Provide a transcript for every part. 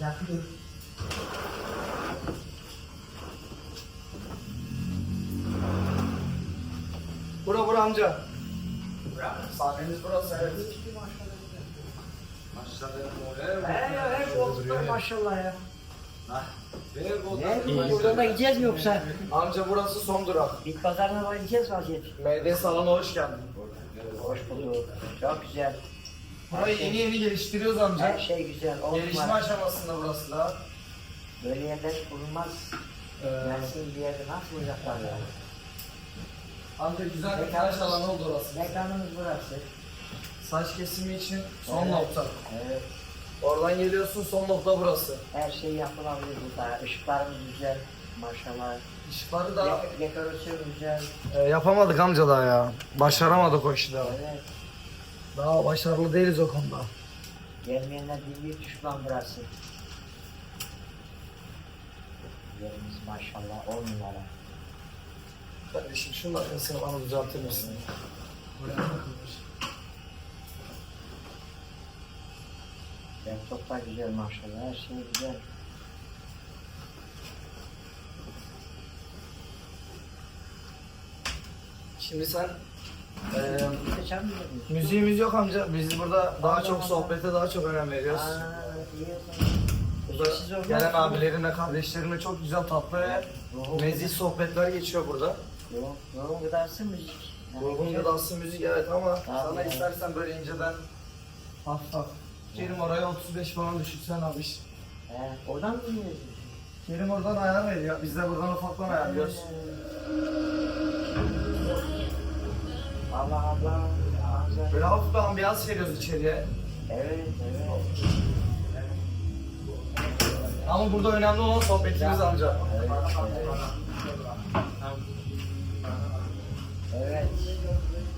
yakıyor. Bura bura amca. Sahnemiz burası evet. He he koltuklar maşallah ya. Ne İyi. buradan da gideceğiz mi yoksa? Amca burası son durak. Bit pazarına da gideceğiz vaziyet. Meydan salona hoş geldin. Hoş bulduk. Çok güzel. Burayı yeni yeni geliştiriyoruz Her amca. şey güzel. On Gelişme numara. aşamasında burası da. Böyle yerler bulunmaz. Ee, Mersin bir yerde nasıl bulacaklar ya? amca güzel bir tıraş alanı oldu orası. Mekanımız burası. Saç kesimi için son Evet. nokta. Evet. Oradan geliyorsun son nokta burası. Her şey yapılabilir burada. Işıklarımız güzel. Maşallah. Işıkları da Dek- Dekorasyon güzel. e, yapamadık amca daha ya. Başaramadık o işi daha. Evet. Daha başarılı değiliz o konuda. Gelmeyenler bildiği düşman burası. Yerimiz maşallah on numara. Kardeşim şunun arkasını bana düzeltir misin? Buraya takılmış. Laptoplar güzel maşallah. Her şey güzel. Şimdi sen e, mi? müziğimiz yok amca. Biz burada daha çok sohbete daha çok önem veriyoruz. Aa, iyi o zaman. Burada Siz olmaz gelen mı? abilerimle, kardeşlerimle çok güzel tatlı ve Ruhum- nezih sohbetler geçiyor burada. Ruhum, ruhum gıdası müzik. Yani Grubun güzel. gıdası müzik evet ama sana evet. istersen böyle inceden hafif hafif. Kerim oraya 35 falan düşürsen abi. He, oradan mı dinliyorsun? Kerim oradan ayar veriyor. Biz de buradan ufaktan ayarlıyoruz. Allah Böyle hafif bir ambiyans veriyoruz içeriye. Evet, evet. Ama burada önemli olan sohbetimiz amca. Evet, evet. Evet.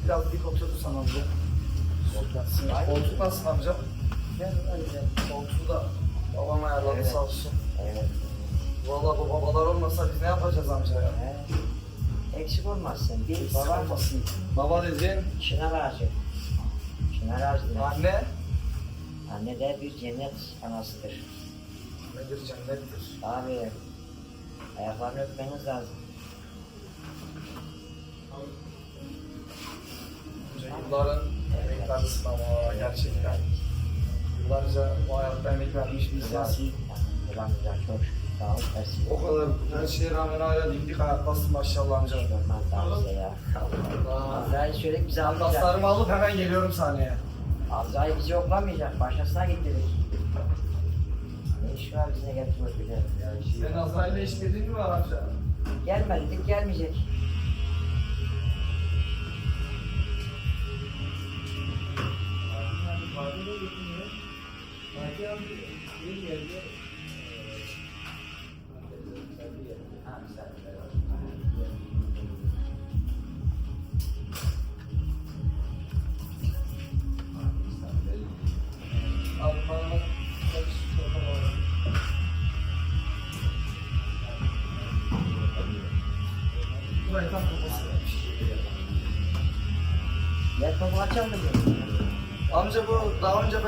Biraz dik oturursan amca. Koltuk nasıl amca? Koltuğu da babam ayarladı Evet. sağ olsun. Evet. Vallahi bu babalar olmasa biz ne yapacağız amca ya? He. Eksik olmazsın. Bir baba, olmasın. Baba dediğin çınar ağacı. Ağacı. anne Anne de bir cennet anasıdır. nedir cennettir. Abi, ayaklarını öpmeniz lazım. Yılların emeklerdesin ama gerçekten. Yıllarca bu hayatta emek vermiş bir Güzel. Çok şükür. Sağ ol, tersi. O kadar her şeye rağmen hala dimdik hayattasın maşallah amca. Normal tarzı ya. Allah. Azrail şöyle bizi almayacak. Taslarımı alıp hemen geliyorum sahneye. Azrail bizi yoklamayacak. Başkasına gittirik. Ne iş var bizine getirmek bile. Senin Azrail'le işbirliğin mi var amca? Gelmedik, gelmeyecek. Abi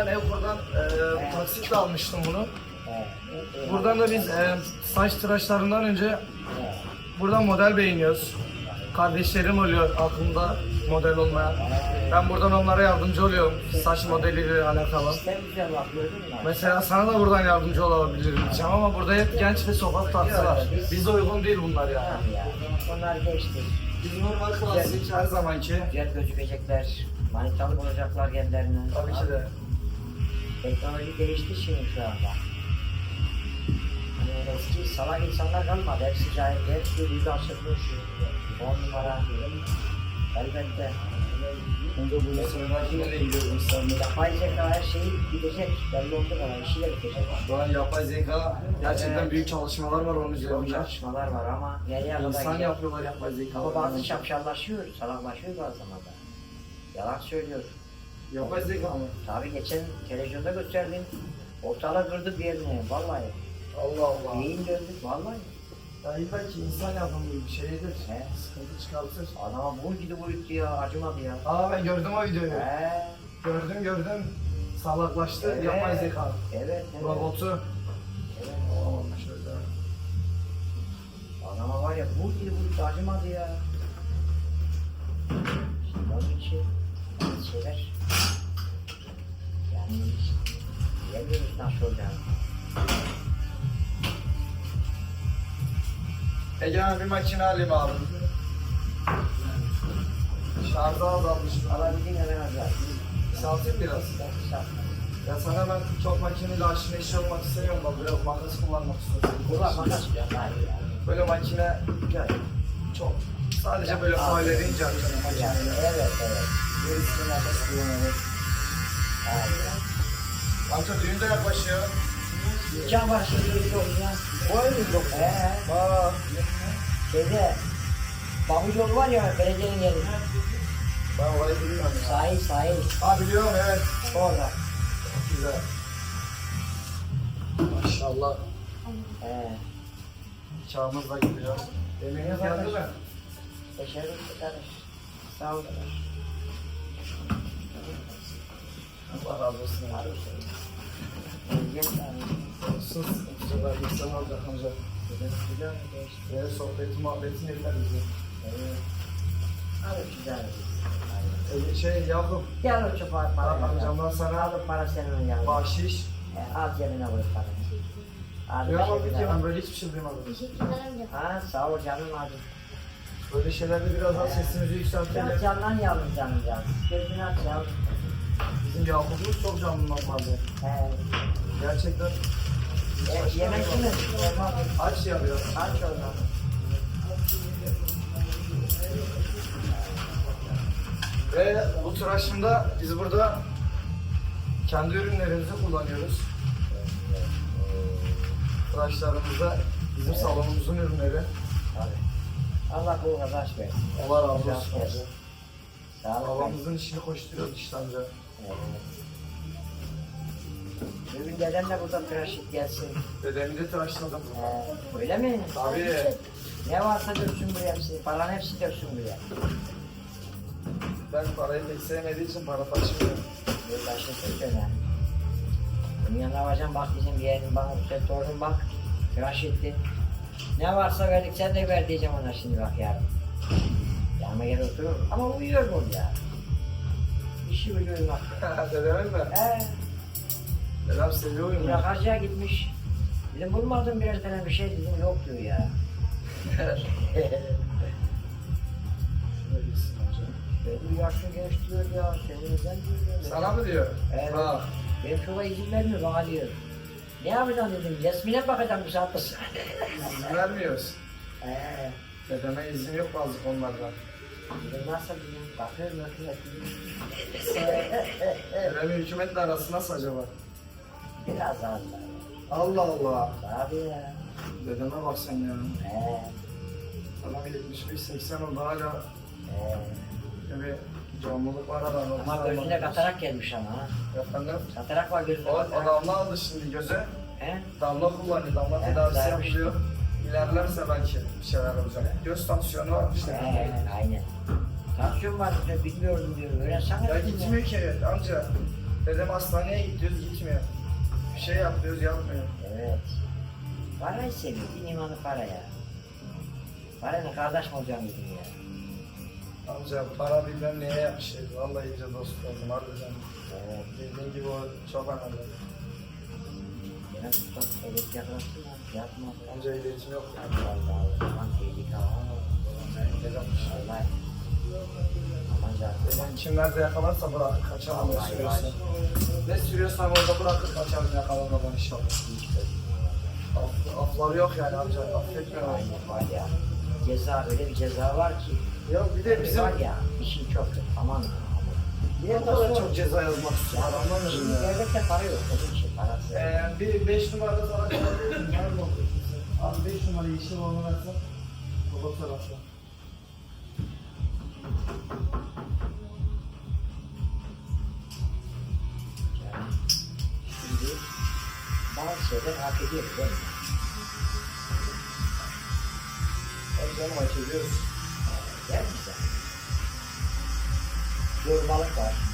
ben Evkur'dan e, taksitle almıştım bunu. Buradan da biz e, saç tıraşlarından önce buradan model beğeniyoruz. Kardeşlerim oluyor aklımda model olmayan. Ben buradan onlara yardımcı oluyorum saç modeliyle alakalı. Mesela sana da buradan yardımcı olabilirim diyeceğim ama burada hep genç ve sokak tarzı var. Bize uygun değil bunlar yani. Onlar geçti. Biz normal klasik her zamanki. Güzel gözükecekler. Manitalı bulacaklar kendilerini. Tabii ki de. Teknoloji değişti şimdi şu anda. Hani eski salak insanlar kalmadı. Hepsi cahil. Hepsi yüzü açılmış. On numara. Elbette. Önce bu sırada nereye gidiyoruz İstanbul'da? Yapay zeka her şeyi gidecek. Belli oldu bana. İşi de bitecek. Şu an yapay zeka gerçekten Evet. büyük çalışmalar var onun Çok üzerinde. çalışmalar var ama nereye kadar İnsan yapıyorlar yapay zeka. Ama bazı şapşallaşıyor, salaklaşıyor bazı zamanda. Yalan söylüyor. Yapacak ama. Tabii geçen televizyonda gösterdim. Ortalığı kırdı bir yerine vallahi. Allah Allah. Neyin döndük vallahi. Ya illaki insan yapımı bir şeydir. He. Sıkıntı çıkartır. Adama vur gidi vuruttu ya acımadı ya. Aa ben gördüm o videoyu. He. Gördüm gördüm. Salaklaştı evet. yapay zeka. Evet. evet. Robotu. Evet. Olmuş öyle. Adama var ya vur gidi vuruttu acımadı ya. Şimdi onun için şey, şeyler yani. Egemen bir makine alayım abi. Şarjı azalmış. Alabildiğin kadar az Kısaltayım biraz. Ya sana ben çok makineyle aşırı işi olmak istemiyorum bak biraz makas kullanmak istiyorum. Kulak makas ya. Böyle makine Güzel. çok. Sadece böyle faalleri incelteceğim Yani, makineyle. evet evet. Gerisini makas kullanılır. Amca düğün de yaklaşıyor. Bir oldu ya. O öyle yok. He. Aa, Şeyde Babuş yolu var ya belediyenin yeri. ben orayı bilmiyorum ya. Sahil sahil. Ha biliyorum evet. Orada. Güzel. Maşallah. He. Çağımız da gidiyor. Yemeğiniz geldi mi? Teşekkür ederim. Sağ olun. Allah razı olsun. Gel Sus. Güzel insan olacak amca. Ve sohbeti muhabbetin yeter bize. Evet. Abi güzel. Ee, Şey Yakup, Gel o çöpe at para. amcamdan sana Al o para senin yanına. bahşiş. E, Al cebine koy parayı. Al Ya ama ki ben koy. böyle hiçbir şey duymadım. Ha sağ ol canım hadi. Böyle şeylerde biraz daha sesimizi yükseltelim. canlan yavrum canım canım. Gözünü aç yavrum. Bizim Yakup'umuz çok canlı normalde. He. Gerçekten. E, yemek mi? Olmaz. Aç ya biraz. Aç oradan. Ve bu tıraşımda biz burada kendi ürünlerimizi kullanıyoruz. Tıraşlarımızda bizim salonumuzun ürünleri. Allah kul kazanç versin. Allah razı olsun. Sağ olun. Babamızın işini koşturuyoruz işte amca. Bugün dedem de burada tıraş gelsin. Dedemi de tıraşladım. Öyle mi? Tabii. Ne varsa döksün buraya hepsi. Paranın hepsi döksün buraya. Ben parayı pek sevmediği için para taşımıyorum. Bir taşınsın şöyle. Bunun yanına varacağım bak bizim yeğenim bana sen torunum bak. Tıraş etti. Ne varsa verdik sen de ver diyeceğim ona şimdi bak yarın. Yanıma gel oturur ama uyuyor bu ya. İşi uyuyor uyumak. Dedemin mi? He. Dedem seviyor oyunu. Burak Hacı'ya gitmiş. Dedim bulmadım biraz tane bir şey dedim yok diyor ya. Öylesin amca. Benim yaşlı genç diyor ya. Senin neden diyor ya. Sana mı diyor? Evet. Ha. Benim çoğuna izin vermiyor bana diyor. Ne yapacaksın dedim. Yasmin'e bakacağım saatte sonra. İzin vermiyoruz. Eee. Dedeme izin yok bazı konularda. Nasıl dedim. Bakıyorum bakıyorum. Dedemi hükümetle arası nasıl acaba? Biraz az. Allah Allah. Tabii ya. Dedeme bak sen ya. Eee. Adam 75-80 oldu hala Eee. bir canlılık var adamda. Ama gözüne katarak gelmiş ama ha. Efendim? Katarak var gözüne. O katarak. adamla aldı şimdi göze. He? Damla kullanıyor. Damla tedavisi yapılıyor. İlerlerse belki bir şeyler olacak. Göz tansiyonu var işte. Eee. Aynen. Tansiyon var diyor. Bilmiyorum diyor. Öğrensene. Ya dedim gitmiyor ki amca. Dedem hastaneye gidiyoruz gitmiyor. Bir şey yap diyoruz yapmıyor. Evet. Parayı seviyor. Din imanı para ya. Parayla kardeş mi olacağım dedim ya. Amca para bilmem neye yapmış. Vallahi iyice dost oldum harbiden. Evet. Bildiğin gibi o çok önemli. Benim tutak evet yaklaştı ya. Yapma. Amca iletim yok. Allah Allah. Aman tehlike Vallahi. Aman. Dedem kimlerde yakalarsa bırak kaçamam ne sürüyorsa. Ne sürüyorsam orada bırakıp kaçarım yakalamadan inşallah. Af, afları yok yani amca affetmiyor. Aynen var ya. Ceza öyle bir ceza var ki. Ya bir de bizim Var ya işin çok kötü. Aman. Bir de o kadar çok çok ceza yazmak istiyor Şimdi devlette para yok. Onun için. Ee, bir 5 numarada sana kalabilirim. Nerede okuyorsun sen? Abi 5 numarayı işin onu versen. Baba tarafta. Şimdi bazı şeyler hak ediyor değil mi? Hadi canım. Değil mi güzel? Yormalık var.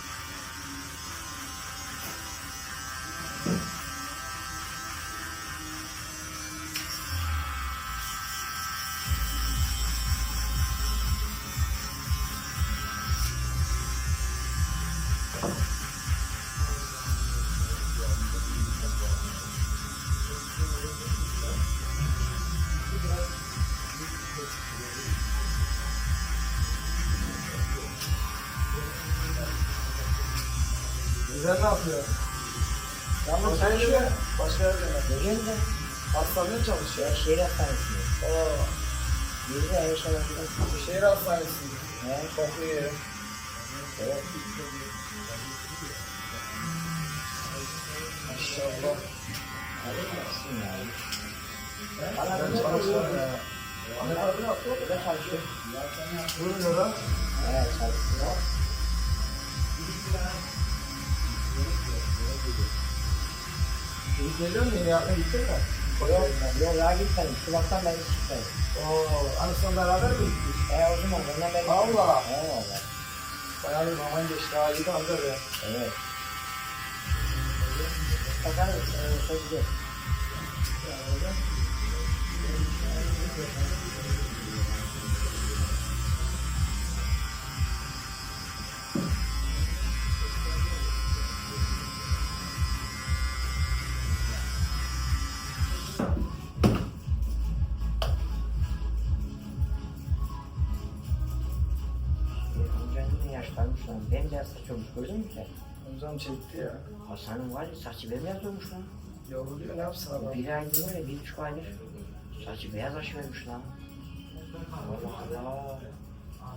Güzel ne yapıyor? Yalnız çalışıyor. yerde Başka yerde mi? Görüyor musun? Hastanede çalışıyor. Ya şehir hastanesinde. Oo, Bir de yaşamakta. şehir hastanesinde. Ne? Çok iyi. Evet. Maşallah. Hadi baksın ya. Ben Bana bunu çalışıyorum ya. Ahmet abi ne yapıyor? Burada çalışıyor. Buyurun da. Evet çalışıyor. Gidip geliyor mu? Yapmaya gittin mi? Yok, yok daha gitmedim. Şubattan beri çıkmadım. Oo, beraber mi gittik? E o zaman beri Allah! Evet valla. Bayağı bir zaman geçti. İyi ya. Evet. Bakalım. E, çok. Amcam çekti ya. Hasan'ın var ya saçı bembeyaz olmuş lan. Yoruluyor ne yapsın adam? Bir aydır var ya bir buçuk aydır. Saçı beyaz aşıvermiş lan. Allah Allah.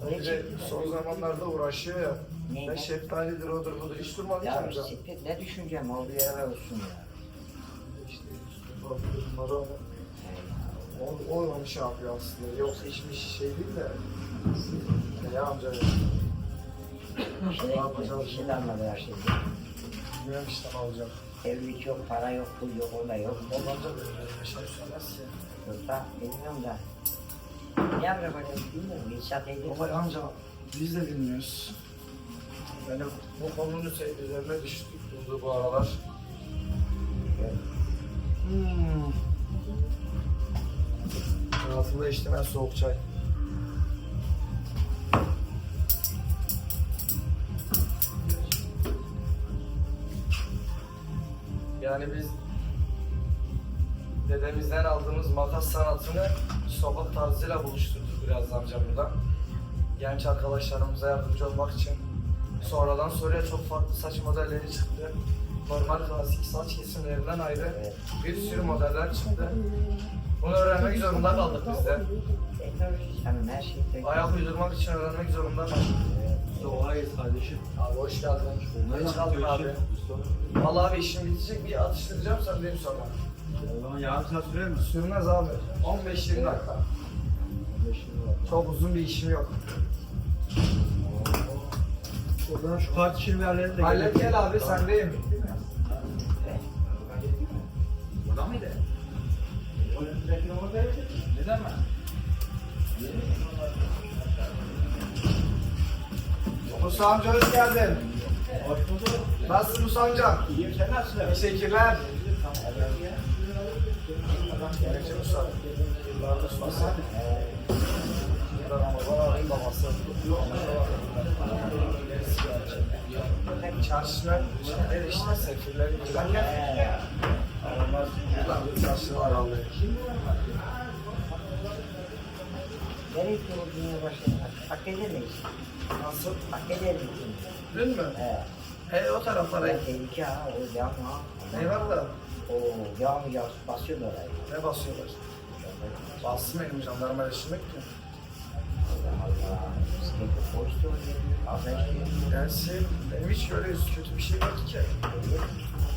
Bir Ne de çekti? son zamanlarda uğraşıyor ya. Ne? Ne şeftalidir odur budur hiç durmadı ki Ya amcam. siktir ne düşüneceğim olduğu yere olsun ya. İşte bunları onu. O, o onu şey yapıyor aslında. Yoksa hiçbir şey değil de. Ya amca ya. İşe de anladı her şeyi. Bilmiyorum işte ne olacak. Evlilik yok, para yok, pul yok, orada yok. O amca böyle bir şey söylemez ki. Yoksa bilmiyorum da. Ne yapacak öyle bilmiyorum. İnşaat edildi. Ama amca biz de bilmiyoruz. Yani bu konunun üzerine düştük durdu bu aralar. Hmm. Hayatımda içtim en soğuk çay. Yani biz dedemizden aldığımız makas sanatını sokak tarzıyla buluşturduk biraz amca burada. Genç arkadaşlarımıza yardımcı olmak için. Sonradan soruya çok farklı saç modelleri çıktı. Normal klasik saç kesimlerinden ayrı bir sürü modeller çıktı. Bunu öğrenmek zorunda kaldık biz de. Her şey. Ayak uydurmak için öğrenmek zorunda kaldık. Doğayız kardeşim. Abi hoş geldin. Geç kaldın abi. Vallahi abi işim bitecek bir atıştıracağım sen benim sonra. O zaman yarım saat sürer mi? Sürmez abi. 15-20 dakika. Çok uzun bir işim yok. Buradan şu kart halledelim de Hallet gel abi sendeyim. Burada mıydı? Neden mi? Musa amca hoş geldin. Hoş bulduk. Nasılsın Musa amca? İyiyim sen nasılsın? Teşekkürler. Gerekçe Musa. Yıllardır babası. Çarşılar, şeyler işte, sefirler giderken Aramaz, buradan çarşılar alıyor. Nereye kurulduğuna başladı? Hakkede miyiz? Nasıl? Hakkede miyiz? Dün mü? He. He o taraflara Ya tehlike ha, o yağmur ha. Da O yağmur yağ basıyorlar orayı. ne basıyorlar? Bassın benim jandarma yok ki. Allah Allah. Sıkıntı polis de oluyor. Fazla işliyor. Dersi benim hiç öyle kötü bir şey yok ki.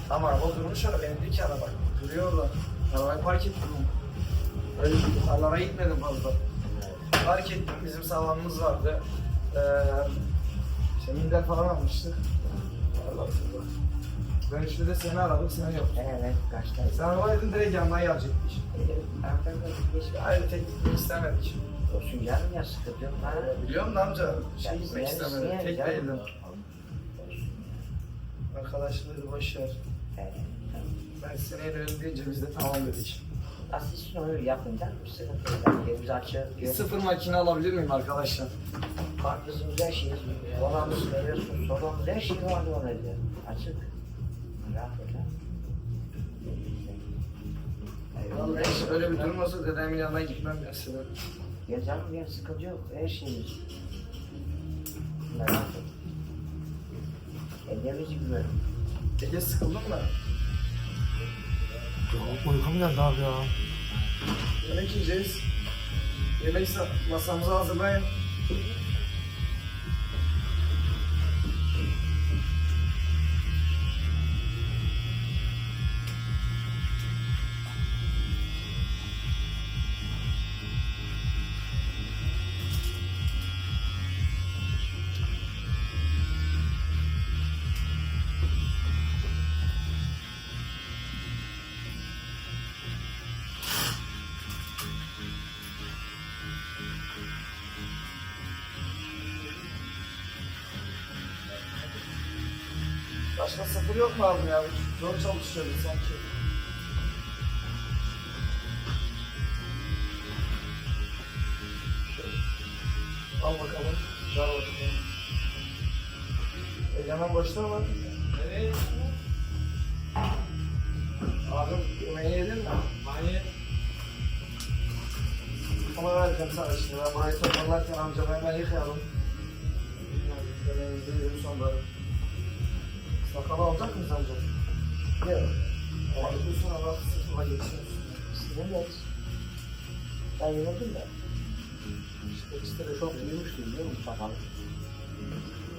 Ama araba durmuş araba, benim iki araba. Duruyor orada. Arabayı park ettim. Öyle aralara gitmedim fazla. Park ettim, bizim savanımız vardı. Ee, işte minder falan almıştık. Ben işte de seni aradım, sen yok. Evet, kaçtayız? Sen arabaydın direkt yandan gelecektik. Arkamda bir geç. Hayır tek gitmek istemedik. Olsun canım ya sıkıntı yok. Ha? Biliyorum da amca, şey gitmek istemedim, tek değildim. Arkadaşları boş ver. Evet. Ben seneye dönelim deyince biz de tamam dedik. Asist onu yapınca sıkıntı yok. Yerimizi açıyor. Sıfır makine alabilir miyim arkadaşlar? Karpuzumuz her şeyimiz, kolamız veriyorsun, sodamız her şey vardı ona diyor. Açık. Rahat et lan. Vallahi hiç öyle bir durum olsa dedemin yanına gitmem mesela. Ya canım ya sıkıntı yok. Her şeyimiz. Merak et. Ellerimizi güvenin. Ege sıkıldın mı? Uykum geldi abi ya. Yemek yiyeceğiz. Yemek sa- masamızı hazırlayın. Egemen boşta mı? Evet. Abim yemeği yedin mi? Hayır. Ama vereceğim sana şimdi. Ben burayı toparlarken amcamı hemen yıkayalım. Yemeğimizi yiyelim sonra. Sakalı alacak mısın amca? Yok. Ama bu sonra bak sıfıra geçiyorsun. Sizin de Ben yemedim de. İşte ikisi de çok büyümüştü biliyor musun? Bakalım.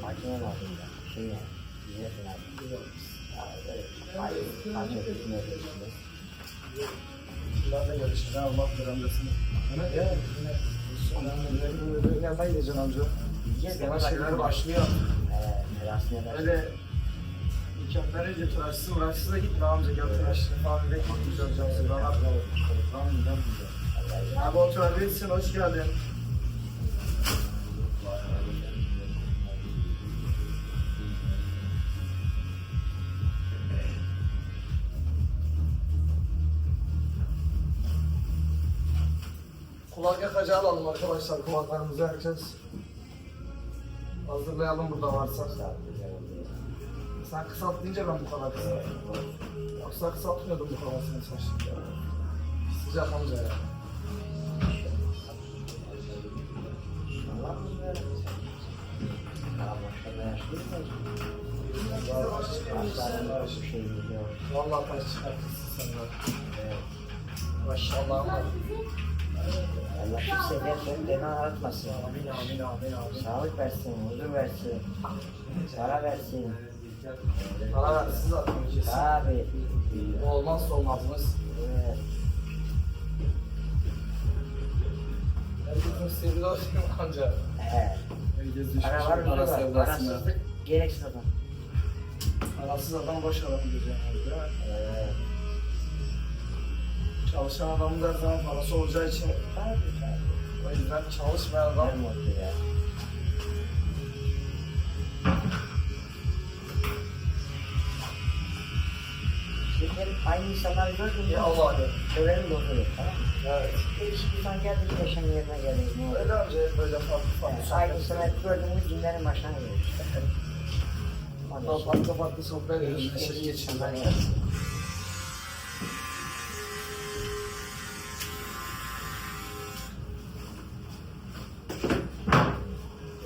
Makine lazım ya. Şey falan. Ya böyle. Hayır. Üstüne geçti. Ben de görüşeceğim. Allah bir amcasını. Evet. Evet. Yanına gideceksin amca. Yiyeceğiz de. Yavaş şeyler başlıyor. Başlıyor. Öyle mükemmel önce tıraşsız mıraşsız da gitme amca. Gel tıraşını falan bekle. Güzel güzel sıralar. Tamam tamam. Abi oturabilirsin. Hoş geldin. Kulak yakacağı alalım arkadaşlar. Kulaklarımızı yakacağız. Hazırlayalım burada varsa. Sen kısalt deyince ben bu kadar kısalttım. Yoksa kısaltmıyordum bu kadar senin saçını. Sıcak amca ya. Vallahi taş çıkartırsın sen de. Maşallah. Allah kimse dersen beni aratmasın. Amin amin amin amin. Sağlık versin, huzur versin, para versin. Para versin zaten kesin. Tabi. Bu olmazsa olmazımız. Evet. Herkesin olsun amca. Evet. Herkes düşmüş Para var mı? para sevdasına. Parasızlık gereksiz adam. Parasız adam boş adam abi değil mi? Evet. Çalışan adamın her zaman parası olacağı için o yüzden çalışmayan adam Ben. Şimdi aynı insanları gördün mü? Ya Allah ya. Söverim bozuyor tamam mı? Evet. Değişik insan geldi bir yaşam yerine geldi. Öyle amca böyle farklı farklı Yani aynı insanı gördün mü cinlerin başına geliyor farklı farklı sohbet değişik Neşeli değişik geçiyoruz. insanlar geldi.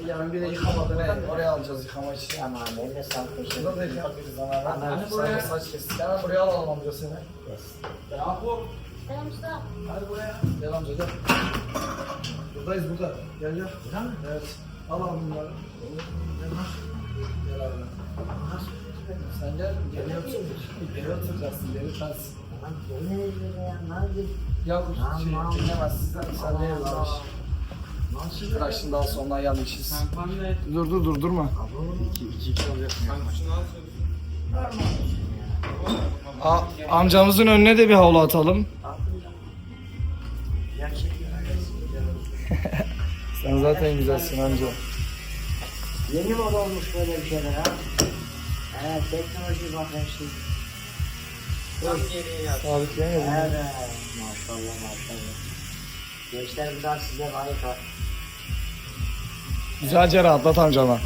Yani bir de yıkamadı ne? Oraya yıkama için. Tamam eline sağlık teşekkür Şurada da ederim. yıkabiliriz ama. Anladım. Hani buraya saç kestik. Hemen buraya alalım amca seni. Yes. Yakup. Selam usta. Hadi buraya. Gel amca gel. Buradayız burada. Gel gel. Burada mı? Evet. Al abi bunları. Gel abi. Sen gel. Geri otur. Geri oturacaksın. Geri ters. Lan bu ne ya? Ne yapayım? Ya bu Aman. şey dinlemez sizden. Sen de Allah. Daha sonra yanlışız. Dur dur dur durma. İki, iki, iki. A- amcamızın önüne de bir havlu atalım. Sen zaten güzelsin amca. Yeni moda olmuş böyle bir şeyler ha. Evet teknoloji bak her şey. Tam geriye yap. Sabitleyemedim. Evet maşallah maşallah. Gençler bunlar size harika. Güzelce rahatlat amcama.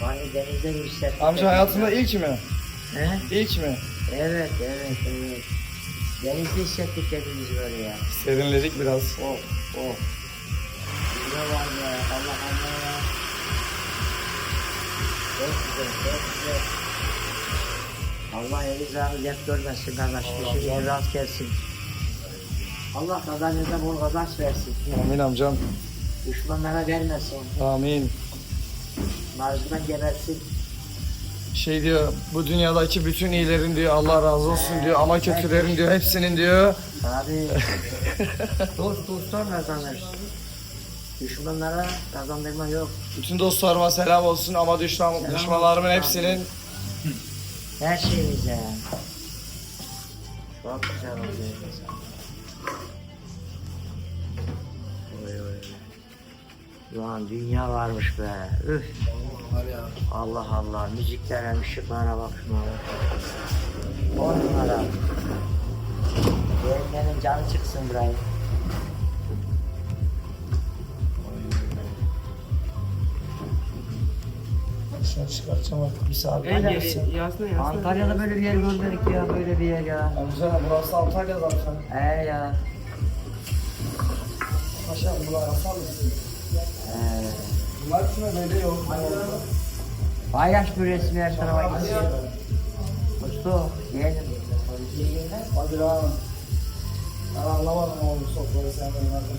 Bari denizde girişler. Amca hayatında ilk mi? He? İlk mi? Evet evet evet. Denizde hissettik hepimiz böyle ya. Serinledik biraz. Oh oh. Ne var ya Allah Allah. Çok güzel çok güzel. Allah elinizden dert görmesin kardeş. İşinize rast gelsin. Allah kazanınıza bol kazanç versin. Amin amcam. Düşmanlara vermesin. Amin. Marzından gebersin. Şey diyor, bu dünyadaki bütün iyilerin diyor Allah razı olsun diyor ama kötülerin diyor hepsinin diyor. Abi dost dostlar kazanır. Düşmanlara kazandırma yok. Bütün dostlarıma selam olsun ama düşman, düşmanlarımın hepsinin Her şeyimize. Çok güzel oluyor. Oy oy. Ulan dünya varmış be. Üf. Allah Allah. Müziklere, ışıklara bak şuna bak. On numara. Yeğenlerin canı çıksın burayı. Şunu çıkartacağım artık bir saat. En geri Antalya'da böyle bir yer görmedik ya. Böyle bir yer ya. Amca burası Antalya zaten. He ya. Paşa bunlar asar mısın? He. Bunlar kime böyle yok. Paylaş bu resmi her tarafa gitsin. Mustafa yeğenim. Hadi lan. Ben anlamadım oğlum sofrayı sen oynadın.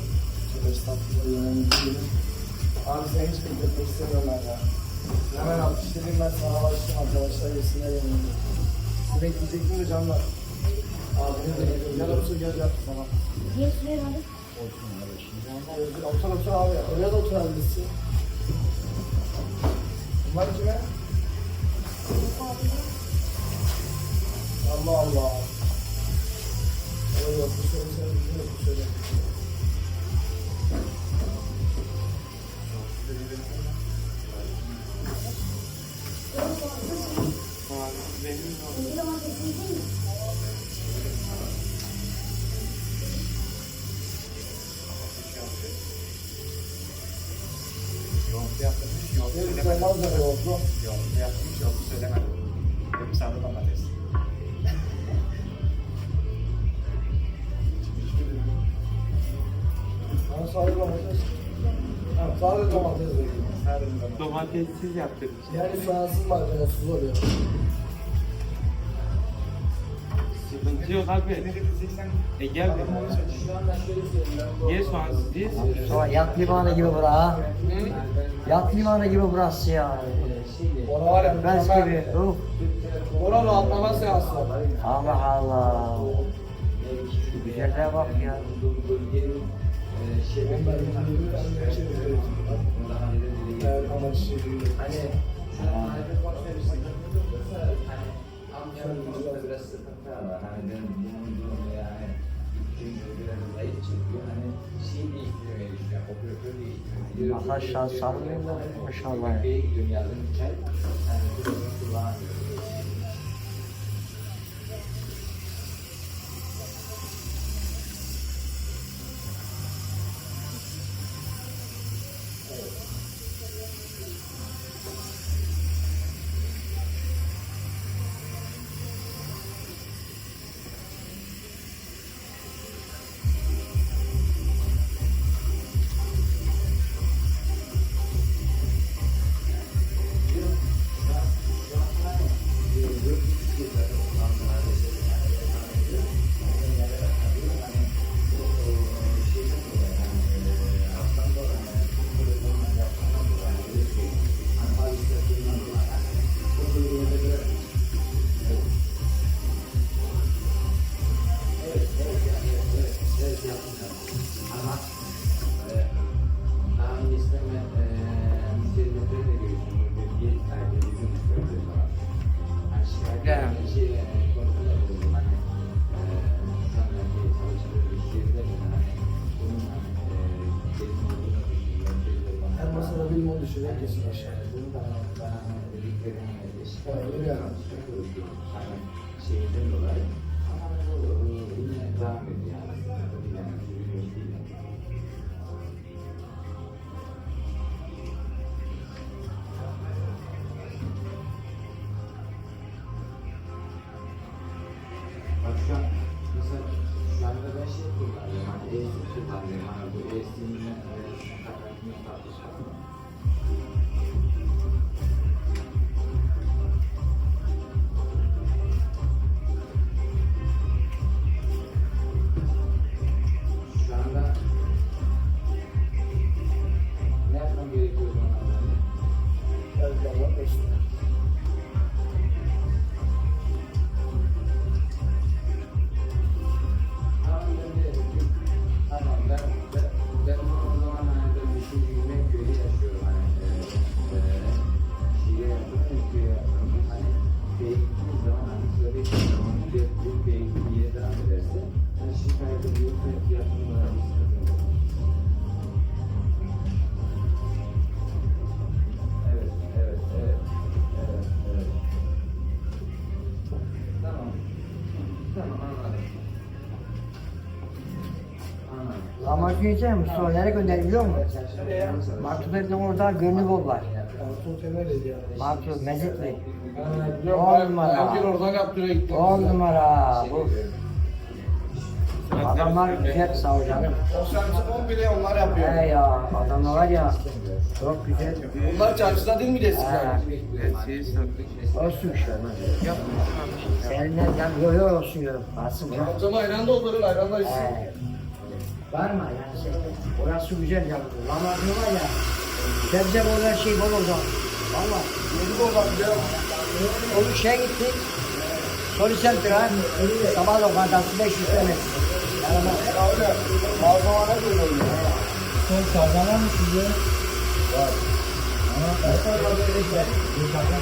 Çok estağfurullah bitirdin. Abi sen hiç bekletmek istemiyorlar ya. Hemen alkışlayayım ben sana başlayayım arkadaşlar yesinler yemeğini. Sizi bekleyecektim de canlar. Abi ne diyeyim? Gel otur gel yap sana. Özgür, Otur otur abi. Oraya da oturabilirsin. Bunlar kime? Allah Allah. Öyle yok, bu söyle, söyle, bu yok, bu söyle. Yoğurt yaptırmış, yoğurt Evet, söylemedim. olmaz da yoğurtlu. Yoğurt yaptırmış, yoğurt söylemedim. Hep sarı domates. Bana sadece domates. Ha, sadece domates veriyorum. Sarı domates. Domatessiz yaptırmış. Yani soğansız maydanoz olur ya. Sıkıntı yok abi. E gel be. Ye soğansız ye. Sonra yat limanı gibi bura ha. Yat limanı gibi burası ya. Ona var ya, mükemmel. gibi. Uf. Ona rahatlama seansı. Allah Allah. Şu güzelliğe bak ya. Evet, ama şey değil. Arkadaşlar sarılmayın da maşallah. da Teşekkür ederim. Mustafa nereye gönderdi biliyor musun? Martup'un orada gönlü bol var. Mezitli. Ben biliyorum, On ben- numara. Ben. On numara. Bu. Adamlar güzel sağ canım. O sen 10 bile onlar yapıyor. He ya adamlar var ya. Çok güzel. Bunlar çarşıda değil mi desin? Olsun işte. Seninle yan yo yo olsun diyorum. O zaman ayran doldurun, ayranlar içsin. He. Var mı yani şey? Orası güzel canım. Lahmacun var ya. Sebze bol her şey bol o zaman. Valla. Yeni dolar ya. Onun şeye gittik. Soru Center'a. Sabah lokantası 500 TL. Yarama. Ya öyle. Malzemane böyle oluyor. Son sağdan mı size? Yemeğe gelir mi? Yiyorlar. Yiyorlar. Ne yapalım? Zaten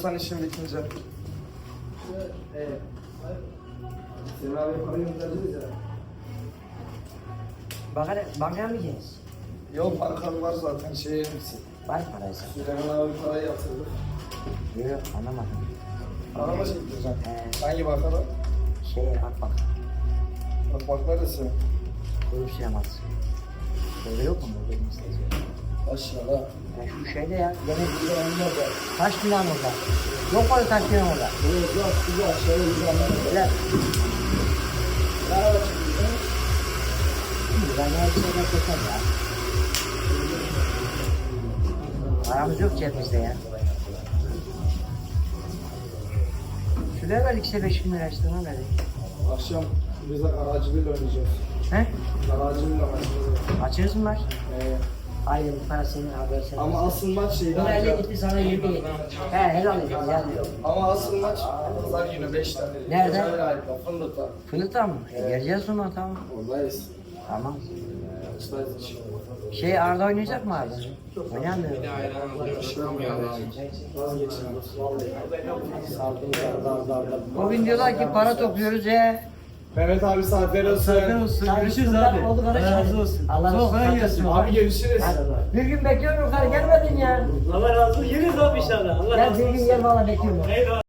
Arasan işin bitince. Evet. Senin abi parayı göndeririz ya. Bankaya, bankaya mı gideceğiz? Yok bankan var zaten şey misin? Var paraysa? Süleyman abi parayı yatırdı. Yok yok anlamadım. Arama şey gideceğim. Ee, Hangi bankada? şey bak bak. Bak bak neresi? Kuyruğu sineması. Burada yok mu? Burada bir istasyonu. Aşağıda. Ya şu şeyde ya. Gene bir önünde Taş binanın orada. Yok mu taş binanın orada? Evet yok sizi aşağıya gideceğim. Bırak. Nerede çıkıyorsun? Şimdi ben bir şeyden çekerim ya. Paramız yok cebimizde ya. Şuraya verdik size 5 bin lira işte ona verdik. Akşam biz aracılığıyla oynayacağız. He? Aracılığıyla oynayacağız. Maçınız mı var? Ee, Hayır bu para senin haber senin. ama asıl maç şeyden 50 gitti sana 20 gitti. He helal ya. Ama asıl maç pazar günü 5'te. Nerede? Fındıkta. Fındıkta mı? E, geleceğiz sonra tamam. Oradayız. Tamam. Şey Arda oynayacak mı Arda? Oynayan mı? Vazgeçmiyoruz. Vallahi. Sardım darda darda darda. O gün diyorlar ki para topluyoruz he. Mehmet abi saatler olsun. olsun. Görüşürüz abi. Oldu Allah razı olsun. Allah Çok kolay gelsin. Abi görüşürüz. Bir gün bekliyorum yukarı gelmedin ya. Allah razı olsun. Yürüyüz abi inşallah. Allah razı bir olsun. gün gel valla bekliyorum. Eyvallah.